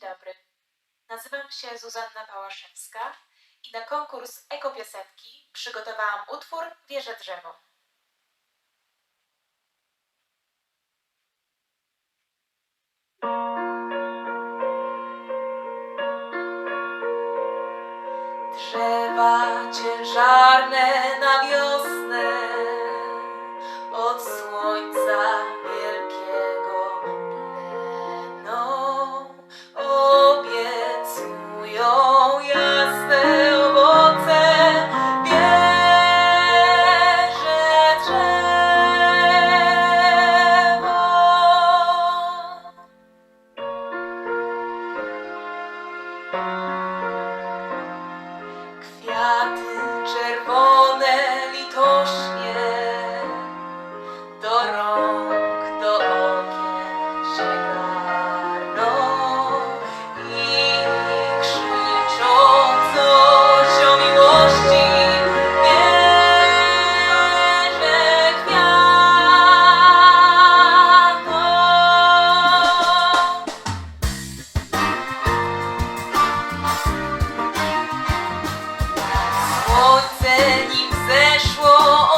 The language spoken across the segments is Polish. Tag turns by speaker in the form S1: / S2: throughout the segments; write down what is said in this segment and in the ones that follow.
S1: Dzień dobry. Nazywam się Zuzanna Pałaszewska i na konkurs ekopiosenki przygotowałam utwór Wieże drzewo. Drzewa ciężarne na wiosnę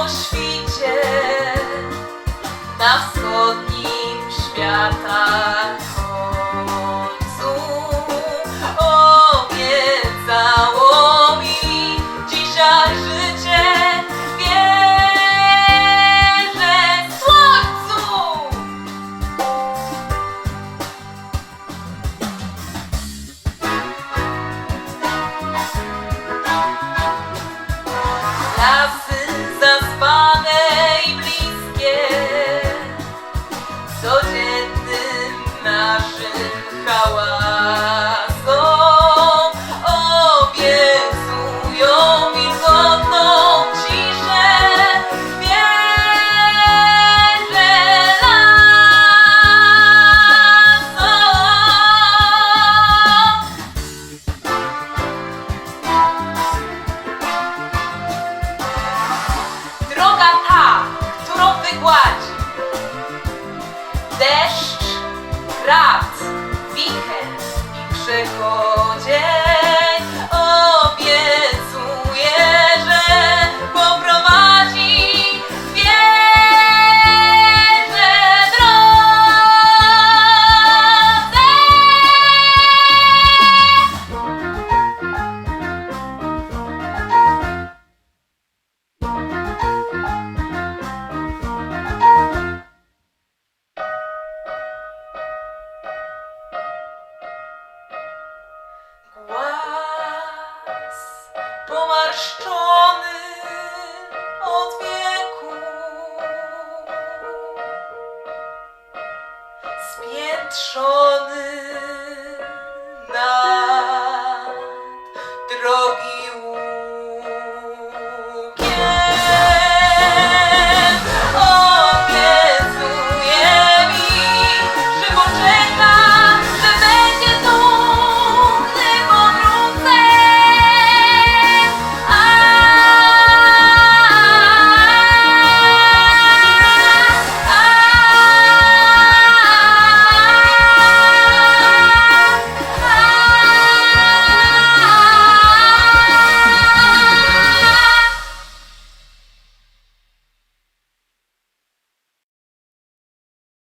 S1: świcie na wschodnim świata wygładzi Deszcz, grad, wicher i przechodzień pomarszczony od wieku. Spiętrzony nad drogi.